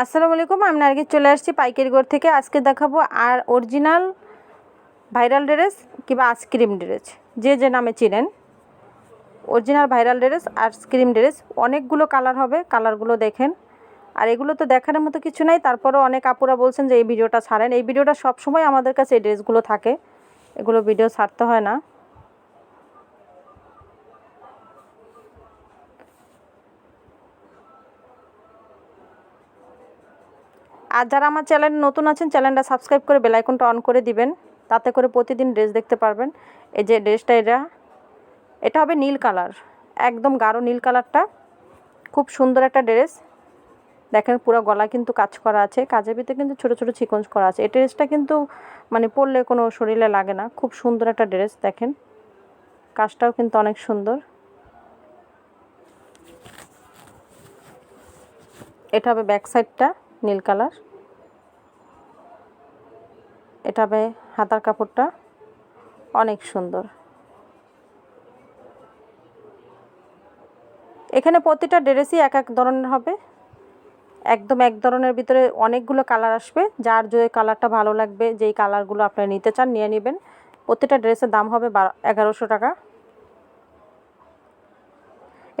আসসালামু আলাইকুম, আমি নার্গিস চলে আসছি পাইকারি ঘর থেকে। আজকে দেখাবো আর অরিজিনাল ভাইরাল ড্রেস কিংবা আইসক্রিম ড্রেস। যে যে নামে চিনেন, original viral dress ice cream dress, অনেকগুলো কালার হবে, কালারগুলো দেখেন। আর এগুলো তো দেখানোর মতো কিছু নাই, তারপরেও অনেক আপুরা বলছেন যে এই ভিডিওটা ছাড়েন। এই ভিডিওটা সবসময় আমাদের কাছে এই ড্রেসগুলো থাকে, এগুলো ভিডিও ছাড়তে হয় না। আর যারা আমার চ্যানেল নতুন আছেন, চ্যানেলটা সাবস্ক্রাইব করে বেলাইকনটা অন করে দিবেন, তাতে করে প্রতিদিন ড্রেস দেখতে পারবেন। এই যে ড্রেসটা এটা এটা হবে নীল কালার একদম গাঢ় নীল কালারটা খুব সুন্দর একটা ড্রেস দেখেন পুরো গলা কিন্তু কাজ করা আছে, কাজের ভিতরে কিন্তু ছোট ছোট চিকঞ্জ করা আছে। এই ড্রেসটা কিন্তু মানে পরলে কোনো শরীরে লাগে না, খুব সুন্দর একটা ড্রেস দেখেন। কাজটাও কিন্তু অনেক সুন্দর। এটা হবে ব্যাক সাইডটা নীল কালার। এটা হবে হাতার কাপড়টা অনেক সুন্দর। এখানে প্রতিটা ড্রেসই এক এক ধরনের হবে। একদম এক ধরনের ভিতরে অনেকগুলো কালার আসবে। যার যে কালারটা ভালো লাগবে, যেই কালারগুলো আপনারা নিতে চান, নিয়ে নেবেন। প্রতিটা ড্রেসের দাম হবে বারো, এগারোশো টাকা।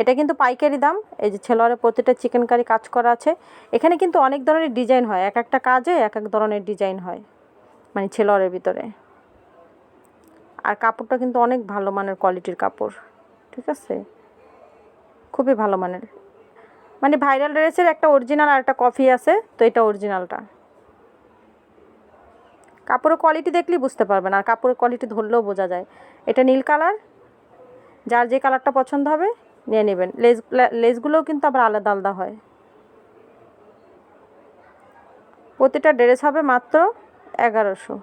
এটা কিন্তু পাইকারি দাম, এই যে ছেলোয়ারের প্রতিটা চিকেন কারি কাজ করা আছে। এখানে কিন্তু অনেক ধরনের ডিজাইন হয়, এক একটা কাজে এক এক ধরনের ডিজাইন হয় মানে ছেলোয়ারের ভিতরে। আর কাপড়টা কিন্তু অনেক ভালো মানের কোয়ালিটির কাপড়, ঠিক আছে? খুবই ভালো মানের। মানে ভাইরাল ড্রেসের একটা অরিজিনাল আর একটা কফি আছে, তো এটা অরিজিনালটা কাপড়ের কোয়ালিটি দেখলেই বুঝতে পারবেন, আর কাপড়ের কোয়ালিটি ধরলেও বোঝা যায়। এটা নীল কালার যার যে কালারটা পছন্দ হবে নিয়ে নেবেন। লেস লেসগুলোও কিন্তু আবার আলাদা আলাদা হয়। প্রতিটা ড্রেস হবে মাত্র এগারোশো।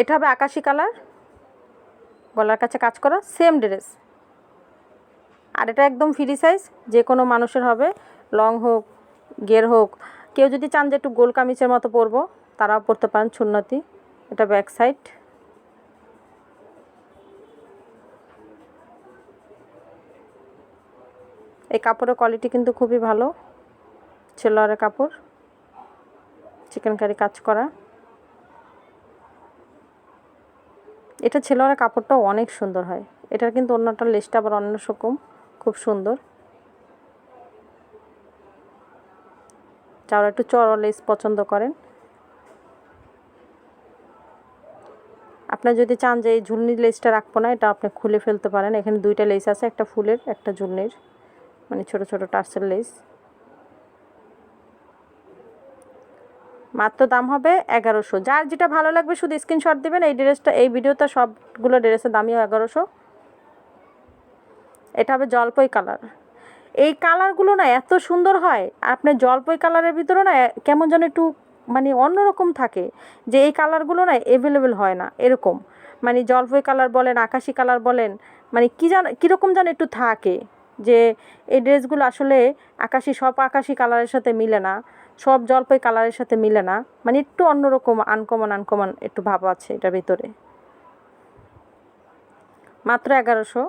এটা হবে আকাশি কালার। গলার কাছে কাজ করা সেম ড্রেস। আর এটা একদম ফ্রি সাইজ, যে কোনো মানুষের হবে। লং হোক গের হোক, কেউ যদি চান যে একটু গোল কামিজের মতো পরবো, তারাও পরতে পারেন সুন্নতি। এটা ব্যাক সাইড। এই কাপড়ের কোয়ালিটি কিন্তু খুবই ভালো। ছেলোয়ারের কাপড় চিকেন কারি কাজ করা। এটা ছেলোয়ারের কাপড়টাও অনেক সুন্দর হয়। এটার কিন্তু অন্যটা লেসটা আবার অন্য রকম, খুব সুন্দর। যারা একটু চড়া লেস পছন্দ করেন। আপনার যদি চান যে এই ঝুলনির লেসটা রাখব না, এটা আপনি খুলে ফেলতে পারেন। এখানে দুইটা লেস আছে, একটা ফুলের, একটা ঝুলনির। মানে ছোট ছোট টার্সেল লেস। মাত্র দাম হবে এগারোশো। যার যেটা ভালো লাগবে শুধু স্ক্রিনশট দেবেন। এই ড্রেসটা, এই ভিডিওতে সবগুলো ড্রেসের দামই এগারোশো। এটা হবে জলপই কালার। এই কালারগুলো না এত সুন্দর হয় আপনি জলপই কালারের ভিতরে না কেমন যেন একটু মানে অন্যরকম থাকে, যে এই কালারগুলো না অ্যাভেলেবেল হয় না, এরকম। মানে জলপই কালার বলেন, আকাশি কালার বলেন মানে কী যেন, কীরকম যেন একটু থাকে। যে এই ড্রেসগুলো আসলে আকাশি, সব আকাশি কালারের সাথে মিলে না, সব জলপাই কালারের সাথে মিলে না। মানে একটু অন্যরকম আনকমন আনকমন একটু ভাব আছে এটার ভিতরে। মাত্র এগারোশো।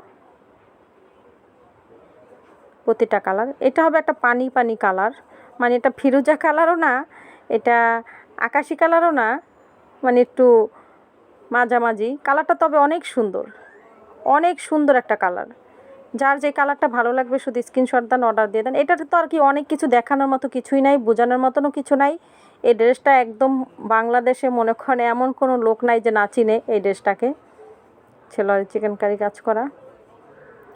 প্রতিটা কালার এটা হবে একটা পানি পানি কালার মানে এটা ফিরোজা কালারও না, এটা আকাশি কালারও না মানে একটু মাঝামাঝি। কালারটা তবে অনেক সুন্দর। অনেক সুন্দর একটা কালার যার যে কালারটা ভালো লাগবে, শুধু স্ক্রিনশট দেন অর্ডার দিয়ে দেন। এটাতে তো আর কি অনেক কিছু দেখানোর মতো কিছুই নাই, বোঝানোর মতনও কিছু নাই। এই ড্রেসটা একদম বাংলাদেশে মনে করেন এমন কোনো লোক নাই যে না চিনে এই ড্রেসটাকে। ছেলের চিকেন কারি কাজ করা।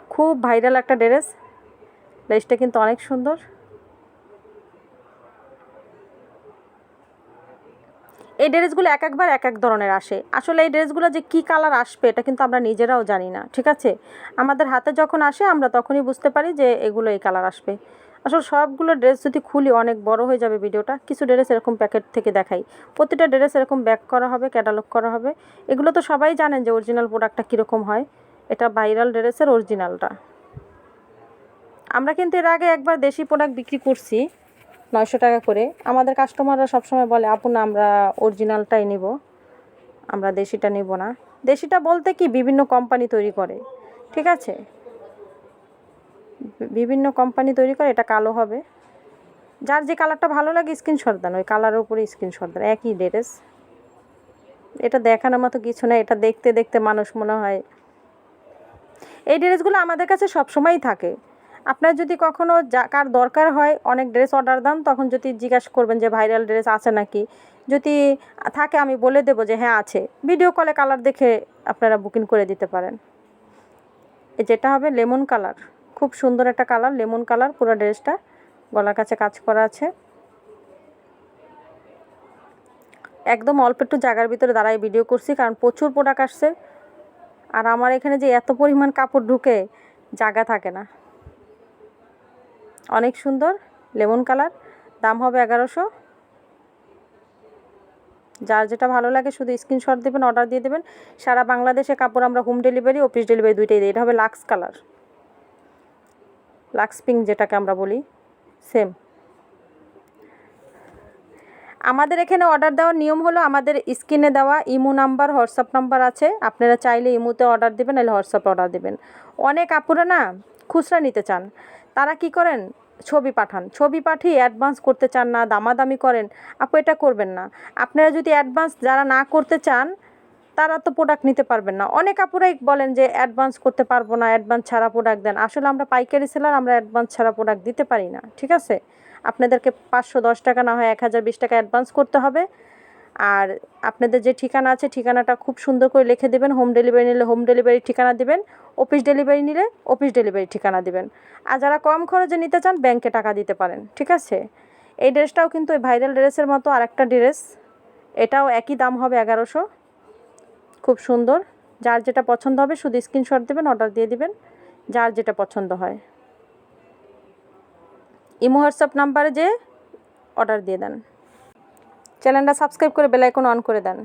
খুব ভাইরাল একটা ড্রেস। ড্রেসটা কিন্তু অনেক সুন্দর। এই ড্রেসগুলো এক একবার এক এক ধরনের আসে। আসলে এই ড্রেসগুলো যে কী কালার আসবে এটা কিন্তু আমরা নিজেরাও জানি না, ঠিক আছে? আমাদের হাতে যখন আসে আমরা তখনই বুঝতে পারি যে এগুলো এই কালার আসবে। আসলে সবগুলো ড্রেস যদি খুলি অনেক বড় হয়ে যাবে ভিডিওটা, কিছু ড্রেস এরকম প্যাকেট থেকে দেখাই। প্রতিটা ড্রেস এরকম ব্যাক করা হবে, ক্যাটালগ করা হবে। এগুলো তো সবাই জানেন যে অরিজিনাল প্রোডাক্টটা কীরকম হয়। এটা ভাইরাল ড্রেসের অরিজিনালটা আমরা কিন্তু এর আগে একবার দেশি প্রোডাক্ট বিক্রি করছি। নয়শো টাকা করে। আমাদের কাস্টমাররা সবসময় বলে, আপু না, আমরা অরিজিনালটাই নিব। আমরা দেশিটা নিব না। দেশিটা বলতে কি, বিভিন্ন কোম্পানি তৈরি করে। ঠিক আছে? বিভিন্ন কোম্পানি তৈরি করে, এটা কালো হবে। যার যে কালারটা ভালো লাগে স্ক্রিনশট দেন। ওই কালারের উপরে স্ক্রিনশট দেন। একই ড্রেস এটা দেখানোর মতো কিছু না। এটা দেখতে দেখতে মানুষ মনে হয়, এই ড্রেসগুলো আমাদের কাছে সবসময়ই থাকে। আপনার যদি কখনও যা, কার দরকার হয় অনেক ড্রেস অর্ডার দেন, তখন যদি জিজ্ঞাসা করবেন যে ভাইরাল ড্রেস আছে নাকি। যদি থাকে, আমি বলে দেবো যে হ্যাঁ আছে। ভিডিও কলে কালার দেখে আপনারা বুকিং করে দিতে পারেন। যেটা হবে লেমন কালার। খুব সুন্দর একটা কালার, লেমন কালার, পুরো ড্রেসটা গলার কাছে কাজ করা আছে। একদম অল্প একটু জায়গার ভিতরে দাঁড়াই ভিডিও করছি, কারণ প্রচুর প্রোডাক্ট আসছে। আর আমার এখানে যে এত পরিমাণ কাপড় ঢুকে, জায়গা থাকে না। অনেক সুন্দর, লেমন কালার, দাম হবে এগারোশো। যার যেটা ভালো লাগে শুধু স্ক্রিনশট দেবেন অর্ডার দিয়ে দেবেন। সারা বাংলাদেশে কাপড় আমরা হোম ডেলিভারি অফিস ডেলিভারি দুইটাই দিই। এটা হবে লাক্স কালার লাক্স পিঙ্ক যেটাকে আমরা বলি সেম আমাদের এখানে অর্ডার দেওয়ার নিয়ম হলো আমাদের স্ক্রিনে দেওয়া ইমো নাম্বার, হোয়াটসঅ্যাপ নাম্বার আছে। আপনারা চাইলে ইমোতে অর্ডার দেবেন, নাহলে হোয়াটসঅ্যাপে অর্ডার দেবেন। অনেক আপুরা না খুচরা নিতে চান। তারা কি করেন? ছবি পাঠান। ছবি পাঠিয়ে অ্যাডভান্স করতে চান না, দামাদামি করেন। আপু, এটা করবেন না। আপনারা যদি অ্যাডভান্স যারা না করতে চান, তারা তো প্রোডাক্ট নিতে পারবেন না। অনেক আপুরাই বলেন যে অ্যাডভান্স করতে পারব না অ্যাডভান্স ছাড়া প্রোডাক্ট দেন। আসলে আমরা পাইকারি সেলার আমরা অ্যাডভান্স ছাড়া প্রোডাক্ট দিতে পারি না। ঠিক আছে? আপনাদেরকে পাঁচশো দশ টাকা না হয় এক হাজার বিশ টাকা অ্যাডভান্স করতে হবে। আর আপনাদের যে ঠিকানা আছে, ঠিকানাটা খুব সুন্দর করে লিখে দেবেন। হোম ডেলিভারি নিলে হোম ডেলিভারি ঠিকানা দেবেন অফিস ডেলিভারি নিলে অফিস ডেলিভারি ঠিকানা দেবেন। আর যারা কম খরচে নিতে চান ব্যাংকে টাকা দিতে পারেন, ঠিক আছে? এই ড্রেসটাও কিন্তু ওই ভাইরাল ড্রেসের মতো আরেকটা ড্রেস। এটাও একই দাম হবে এগারোশো। খুব সুন্দর। যার যেটা পছন্দ হবে, শুধু স্ক্রিনশট দেবেন অর্ডার দিয়ে দিবেন, যার যেটা পছন্দ হয়। ইমো হোয়াটসঅ্যাপ নাম্বারে যে অর্ডার দিয়ে দেন। চ্যানেলটা সাবস্ক্রাইব করে বেলাইকন অন করে দেন।